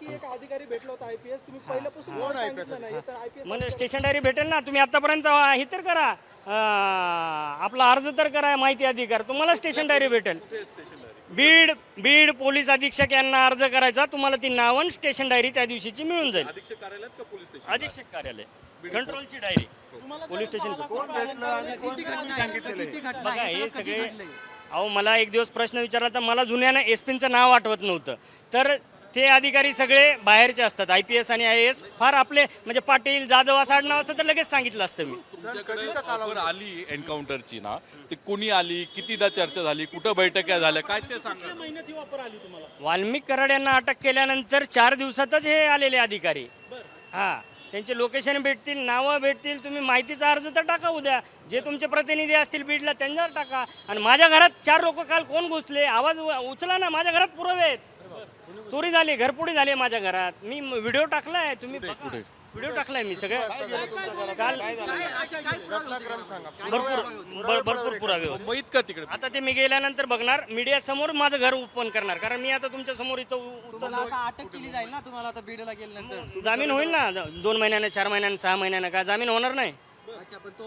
की एक अधिकारी भेटला होता आयपीएस तुम्ही पहिल्यापासून नाव सांगितलं नाही. तर आयपीएस म्हणजे स्टेशन डायरी भेटेल ना. तुम्ही आतापर्यंत हे तर करा. अं, आपला अर्ज तर करा माहिती अधिकार. तुम्हाला स्टेशन डायरी भेटेल. बीड बीड पोलीस अधीक्षक यांना अर्ज करायचा. तुम्हाला ती नावं आणि स्टेशन डायरी त्या दिवशीची मिळून जाईल. अधीक्षक कार्यालयात का पोलीस स्टेशन? अधीक्षक कार्यालय. कंट्रोलची डायरी. पोलीस स्टेशन बघा हे सगळे अहो मला एक दिवस प्रश्न विचारला तर मला जुन्यानं एस पीचं नाव आठवत नव्हतं. तर ते अधिकारी सगळे बाहेरचे असतात. आय पी एस आणि आय एस फार आपले म्हणजे पाटील जाधव असं आडनाव असतं तर लगेच सांगितलं असतं मी. तुमच्याकडे ऑफर आली एन्काउंटरची ना ती कोणी आली कितीदा चर्चा झाली कुठं बैठक्या झाल्या काय ते सांगा. वाल्मिक कराड यांना अटक केल्यानंतर चार दिवसातच हे आलेले अधिकारी. हा त्यांचे लोकेशन भेटतील नावं भेटतील तुम्ही माहितीचा अर्ज तर टाका उद्या. जे तुमचे प्रतिनिधी असतील बीडला त्यांच्यावर टाका. आणि माझ्या घरात चार लोक काल कोण घुसले? आवाज उ- उचला ना माझ्या घरात पुरावे आहेत. चोरी झाली घरपुडी झाली माझ्या घरात. मी व्हिडिओ टाकलाय तुम्ही व्हिडिओ टाकलाय मी सगळं. काल भरपूर भर- भरपूर पुरावे होते. माहीत का तिकडे. आता ते मी गेल्यानंतर बघणार मीडिया समोर माझं घर ओपन करणार. कारण मी आता तुमच्यासमोर इथं उ- तुम्हाला आता अटक केली जाईल ना? तुम्हाला आता बीडला गेल्यानंतर. जामीन होईल ना? दोन महिन्यानं चार महिन्यानं सहा महिन्यानं का? जामीन होणार नाही. अच्छा पण तो